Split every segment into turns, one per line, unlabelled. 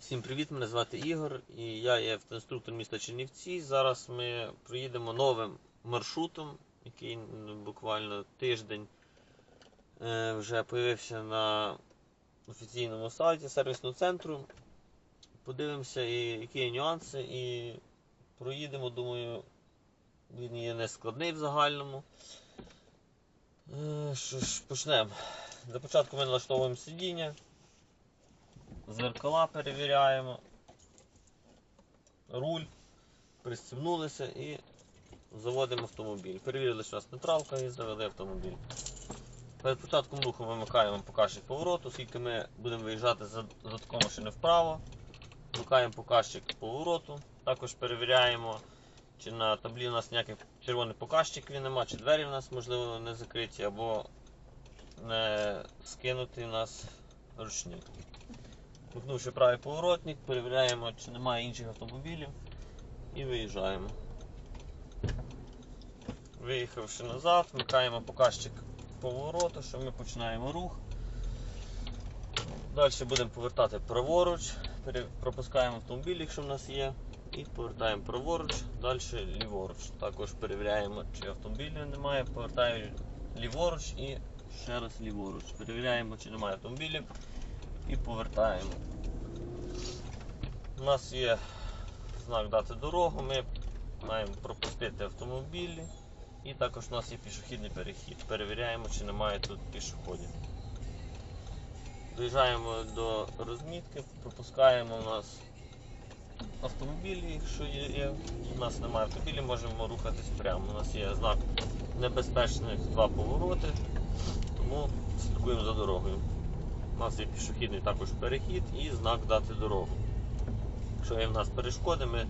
Всім привіт, мене звати Ігор і я є автоінструктор міста Чернівці. Зараз ми проїдемо новим маршрутом, який ну, буквально тиждень е, вже появився на офіційному сайті сервісного центру. Подивимося, які є нюанси, і проїдемо, думаю, він є не складний в загальному. Е, Що ж, почнемо. Для початку ми налаштовуємо сидіння. Зеркала перевіряємо. Руль. Пристібнулися і заводимо автомобіль. Перевірили, що у нас нейтралка і завели автомобіль. Перед початком руху вимикаємо показчик повороту, оскільки ми будемо виїжджати за, таку машину вправо. Вмикаємо показчик повороту. Також перевіряємо, чи на таблі у нас ніяких червоних показчиків нема, чи двері у нас можливо не закриті, або не скинутий у нас ручник. Вмикнувши правий поворотник, перевіряємо, чи немає інших автомобілів і виїжджаємо. Виїхавши назад, вмикаємо показчик повороту, що ми починаємо рух. Далі будемо повертати праворуч, пропускаємо автомобіль, якщо в нас є, і повертаємо праворуч, далі ліворуч. Також перевіряємо, чи автомобілів немає, повертаємо ліворуч і ще раз ліворуч. Перевіряємо, чи немає автомобілів і повертаємо. У нас є знак дати дорогу, ми маємо пропустити автомобілі. І також у нас є пішохідний перехід. Перевіряємо, чи немає тут пішоходів. Доїжджаємо до розмітки, пропускаємо у нас автомобілі, якщо є. У нас немає автомобілів, можемо рухатись прямо. У нас є знак небезпечних два повороти, тому слідкуємо за дорогою. У нас є пішохідний також перехід і знак дати дорогу. Якщо є в нас перешкоди, ми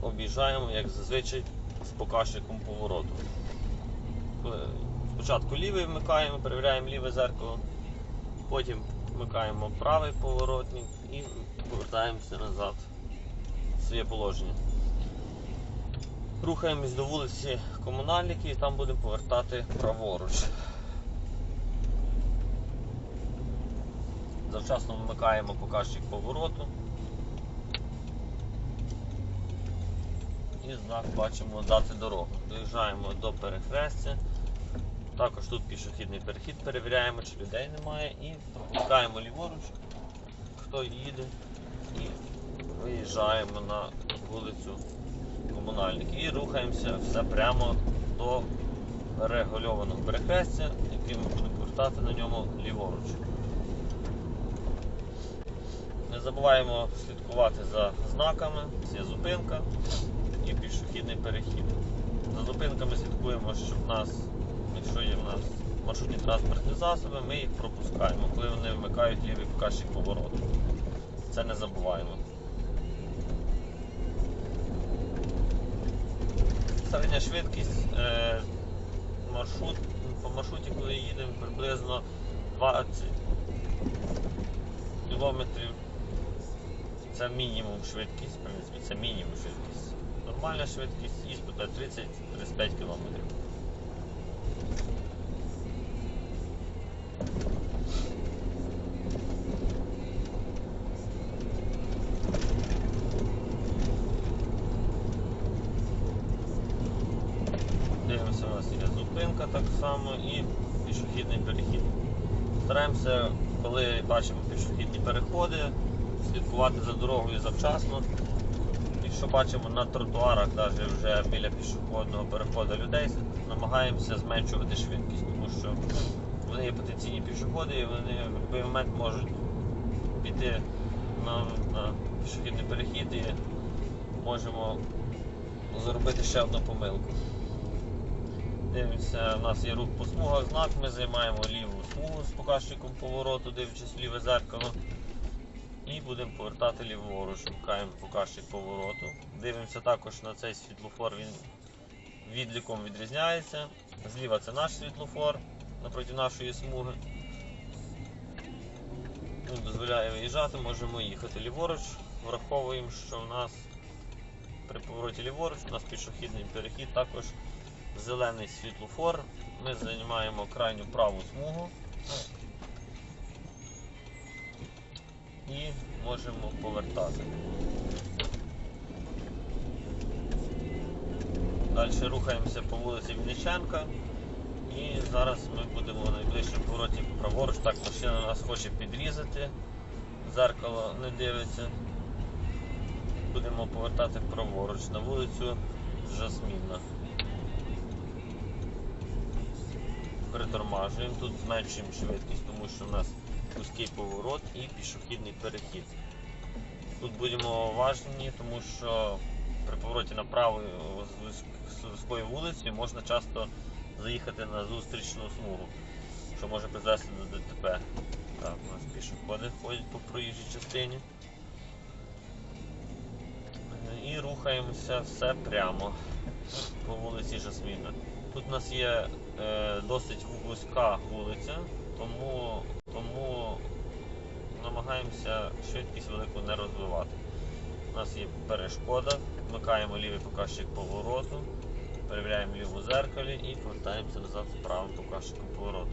об'їжджаємо, як зазвичай, з показчиком повороту. Спочатку лівий вмикаємо, перевіряємо ліве зеркало, потім вмикаємо правий поворотник і повертаємося назад в своє положення. Рухаємось до вулиці Комунальники і там будемо повертати праворуч. Завчасно вмикаємо показчик повороту. І знак бачимо дати дорогу. Доїжджаємо до перехрестя. Також тут пішохідний перехід перевіряємо, чи людей немає. І пропускаємо ліворуч, хто їде, і виїжджаємо на вулицю комунальників. І рухаємося все прямо до регульованого перехрестя, яким ми будемо повертати на ньому ліворуч. Забуваємо слідкувати за знаками, це зупинка і пішохідний перехід. За зупинками слідкуємо, щоб нас, якщо є в нас маршрутні транспортні засоби, ми їх пропускаємо, коли вони вмикають лівий показчик повороту. Це не забуваємо. Середня швидкість е, маршрут, по маршруті, коли їдемо, приблизно 20 кілометрів. Це мінімум швидкість, в принципі, це мінімум швидкість. Нормальна швидкість іспита 30-35 км. Дивимося, у нас є зупинка так само і пішохідний перехід. Стараємося, коли бачимо пішохідні переходи, слідкувати за дорогою завчасно. Якщо бачимо на тротуарах, навіть вже біля пішохідного переходу людей, намагаємося зменшувати швидкість, тому що вони є потенційні пішоходи і вони в будь-який момент можуть піти на, на пішохідний перехід і можемо зробити ще одну помилку. Дивимося, у нас є рух по смугах, знак, ми займаємо ліву смугу з показчиком повороту, дивлячись ліве зеркало. І будемо повертати ліворуч, вмикаємо показчик повороту. Дивимося також на цей світлофор, він відліком відрізняється. Зліва це наш світлофор напроти нашої смуги. Він дозволяє виїжджати, можемо їхати ліворуч. Враховуємо, що в нас при повороті ліворуч у нас пішохідний перехід, також зелений світлофор. Ми займаємо крайню праву смугу. І можемо повертати. Далі рухаємося по вулиці Вінниченка. І зараз ми будемо на найближчому повороті праворуч. Так, машина нас хоче підрізати. Зеркало не дивиться. Будемо повертати праворуч на вулицю Жасмінна. Притормажуємо, тут зменшуємо швидкість, тому що в нас вузький поворот і пішохідний перехід. Тут будемо уважні, тому що при повороті направо з вузь- з вузькою вулицею можна часто заїхати на зустрічну смугу, що може призвести до ДТП. Так, у нас пішоходи ходять по проїжджій частині. І рухаємося все прямо по вулиці Жасміна. Тут у нас є е, досить вузька вулиця, тому, тому намагаємося швидкість велику не розвивати. У нас є перешкода, вмикаємо лівий показчик повороту, перевіряємо ліву зеркалі і повертаємося назад з правим показчиком повороту.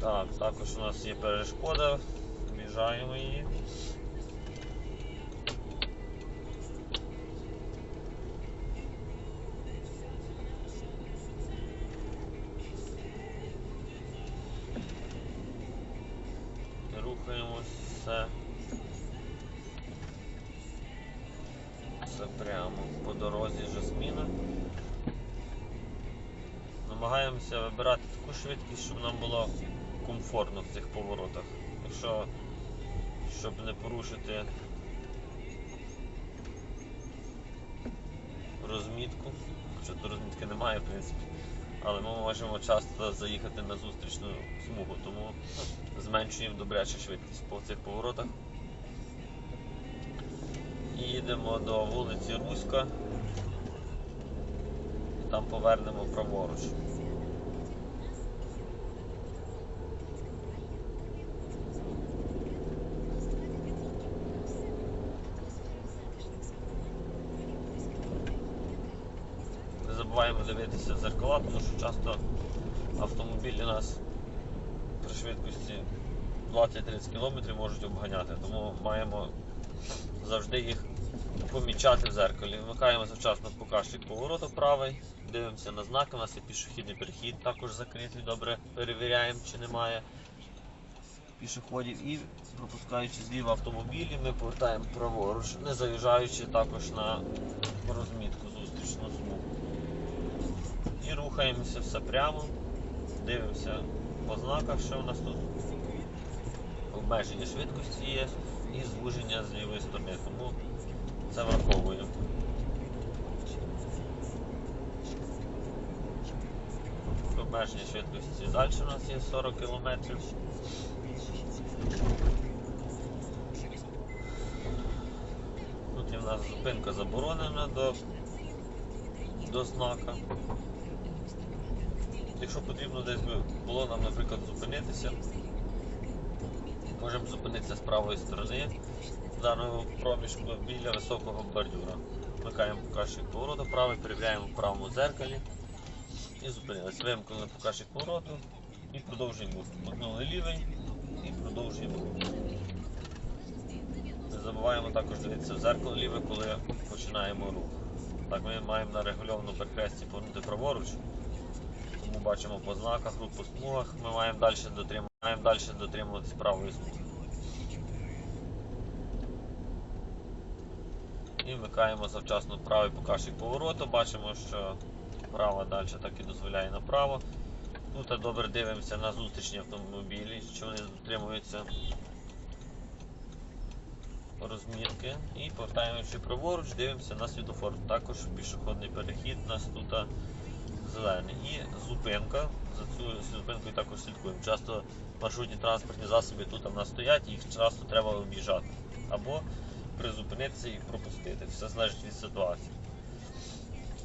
Так, також у нас є перешкода, об'їжджаємо її. Вибирати таку швидкість, щоб нам було комфортно в цих поворотах. Якщо щоб не порушити розмітку, хоча тут розмітки немає, в принципі, але ми можемо часто заїхати на зустрічну смугу, тому зменшуємо добряче швидкість по цих поворотах. І їдемо до вулиці Руська. Там повернемо праворуч. Не забуваємо дивитися в зеркала, тому що часто автомобілі нас при швидкості 20-30 км можуть обганяти, тому маємо завжди їх помічати в зеркалі. Вмикаємо завчасно показчик повороту правий, дивимося на знаки, у нас є пішохідний перехід, також закритий, добре перевіряємо, чи немає пішоходів і пропускаючи зліва автомобілі, ми повертаємо праворуч, не заїжджаючи також на розмітку зустрічну смугу. І рухаємося все прямо, дивимося по знаках, що у нас тут обмеження швидкості є і звуження з лівої сторони, тому це враховуємо. Обмеження швидкості далі у нас є 40 км. Тут є в нас зупинка заборонена до, до знака. Якщо потрібно десь було нам, наприклад, зупинитися, можемо зупинитися з правої сторони даного проміжку біля високого бордюра. Вмикаємо показчик повороту правий, перевіряємо в правому дзеркалі і зупинилися. Вимкнули показчик повороту і продовжуємо рух. Лівий і продовжуємо рух. Не забуваємо також дивитися в зеркало ліве, коли починаємо рух. Так, ми маємо на регульованому перехресті повернути праворуч. Тому бачимо по знаках, рух по смугах. Ми маємо далі дотримувати, маємо далі дотримуватись правої смуги. І вмикаємо завчасно правий показчик повороту. Бачимо, що права далі так і дозволяє направо. Тут добре дивимося на зустрічні автомобілі, що вони дотримуються розмітки. І повертаючи праворуч, дивимося на світофор. Також пішохідний перехід у нас тут зелений. І зупинка. За цю зупинкою також слідкуємо. Часто маршрутні транспортні засоби тут в нас стоять, їх часто треба об'їжджати. Або призупинитися і пропустити. Все залежить від ситуації.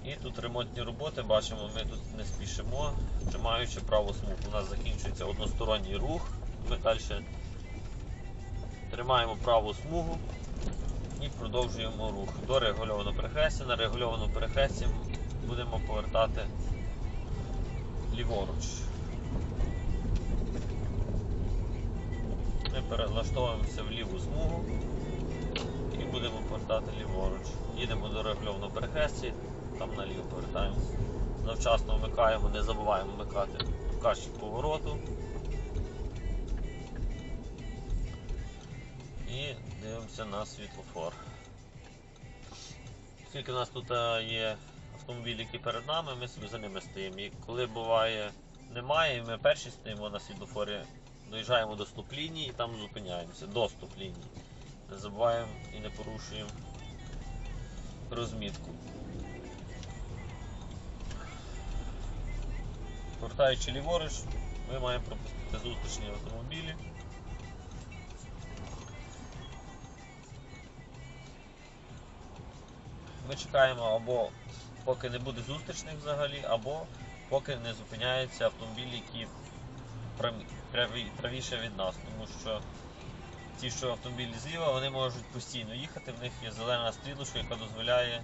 І тут ремонтні роботи, бачимо, ми тут не спішимо, тримаючи праву смугу. У нас закінчується односторонній рух. Ми далі тримаємо праву смугу і продовжуємо рух до регульованого перехрестя. На регульованому перехресті будемо повертати ліворуч. Ми перелаштовуємося в ліву смугу і будемо повертати ліворуч. Їдемо до регульованого перехресті, там наліво повертаємося. Завчасно вмикаємо, не забуваємо вмикати показчик повороту. І дивимося на світлофор. Оскільки у нас тут е, є автомобілі, які перед нами, ми собі за ними стоїмо. І коли буває немає, ми перші стоїмо на світлофорі, доїжджаємо до стоп-лінії і там зупиняємося до стоп-лінії. Не забуваємо і не порушуємо розмітку. Повертаючи ліворуч, ми маємо пропустити зустрічні автомобілі. Ми чекаємо або поки не буде зустрічних взагалі, або поки не зупиняються автомобілі, які правіше від нас, тому що ті, що автомобілі зліва, вони можуть постійно їхати, в них є зелена стрілочка, яка дозволяє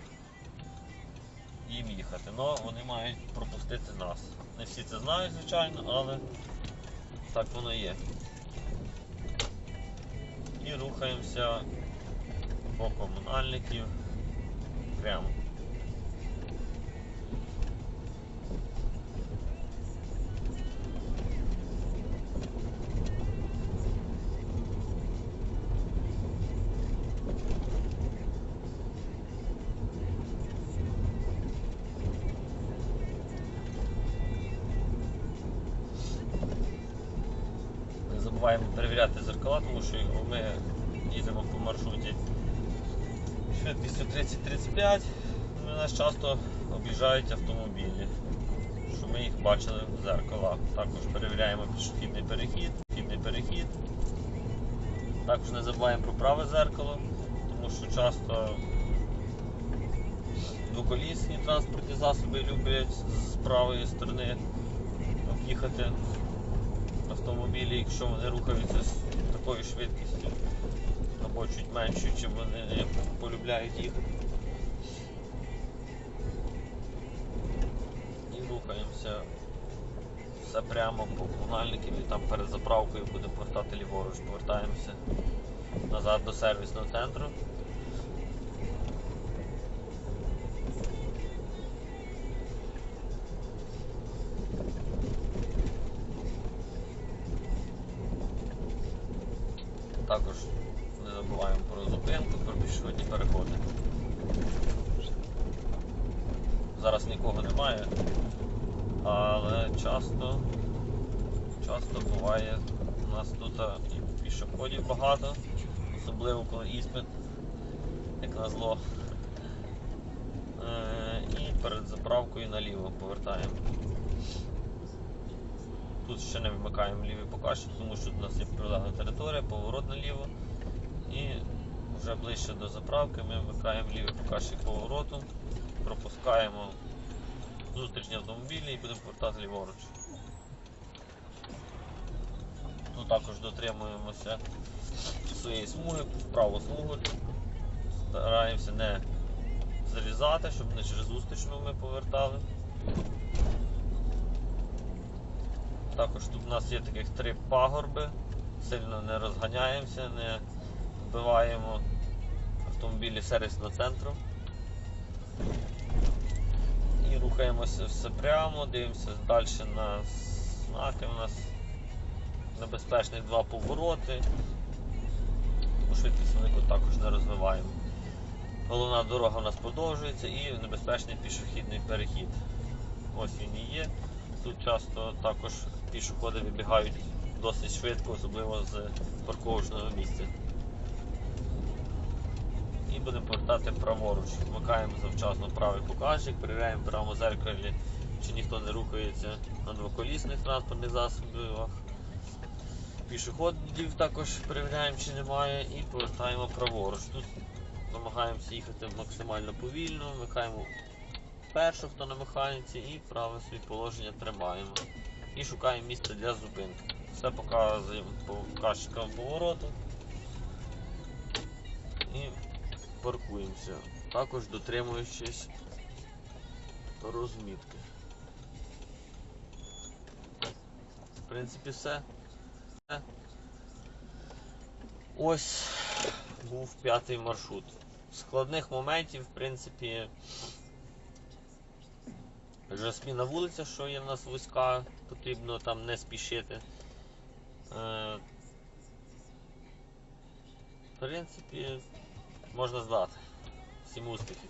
їм їхати. але вони мають пропустити нас. Не всі це знають, звичайно, але так воно є. І рухаємося по комунальників прямо. Забуваємо перевіряти зеркала, тому що ми їдемо по маршруті швидкістю 30-35. Ну, Нас часто об'їжджають автомобілі, щоб ми їх бачили в зеркалах. Також перевіряємо пішохідний перехід, пішохідний перехід. Також не забуваємо про праве зеркало, тому що часто двоколісні транспортні засоби люблять з правої сторони об'їхати автомобілі, якщо вони рухаються з такою швидкістю або чуть меншою, чим вони полюбляють їхати. І рухаємося все прямо по комунальників і там перед заправкою будемо повертати ліворуч. Повертаємося назад до сервісного центру. Тут і пішоходів багато, особливо коли іспит, як на зло. Е, І перед заправкою наліво повертаємо. Тут ще не вимикаємо лівий показчик, тому що у нас є прилегла територія, поворот наліво. І вже ближче до заправки ми вмикаємо лівий показчик повороту, пропускаємо зустрічні автомобілі і будемо повертати ліворуч. Тут також дотримуємося своєї смуги, праву смугу. Стараємося не залізати, щоб не через зустрічну ми повертали. Також тут у нас є таких три пагорби, сильно не розганяємося, не вбиваємо автомобілі сервісного центру. І рухаємося все прямо, дивимося далі на знаки. У нас небезпечних два повороти. Тому швидкість велику також не розвиваємо. Головна дорога у нас продовжується і небезпечний пішохідний перехід. Ось він і є. Тут часто також пішоходи вибігають досить швидко, особливо з парковочного місця. І будемо повертати праворуч. Вмикаємо завчасно правий показчик, перевіряємо правому зеркалі, чи ніхто не рухається на двоколісних транспортних засобах. Пішоходів також перевіряємо, чи немає, і повертаємо праворуч. Тут намагаємося їхати максимально повільно, вмикаємо першу, хто на механіці, і праве своє положення тримаємо. І шукаємо місце для зупинки. Все показуємо по показчикам повороту і паркуємося, також дотримуючись розмітки. В принципі, все. Ось був п'ятий маршрут. Складних моментів, в принципі, вже сміна вулиця, що є в нас вузька, потрібно там не спішити. Е, В принципі, можна здати. Всім успіхів.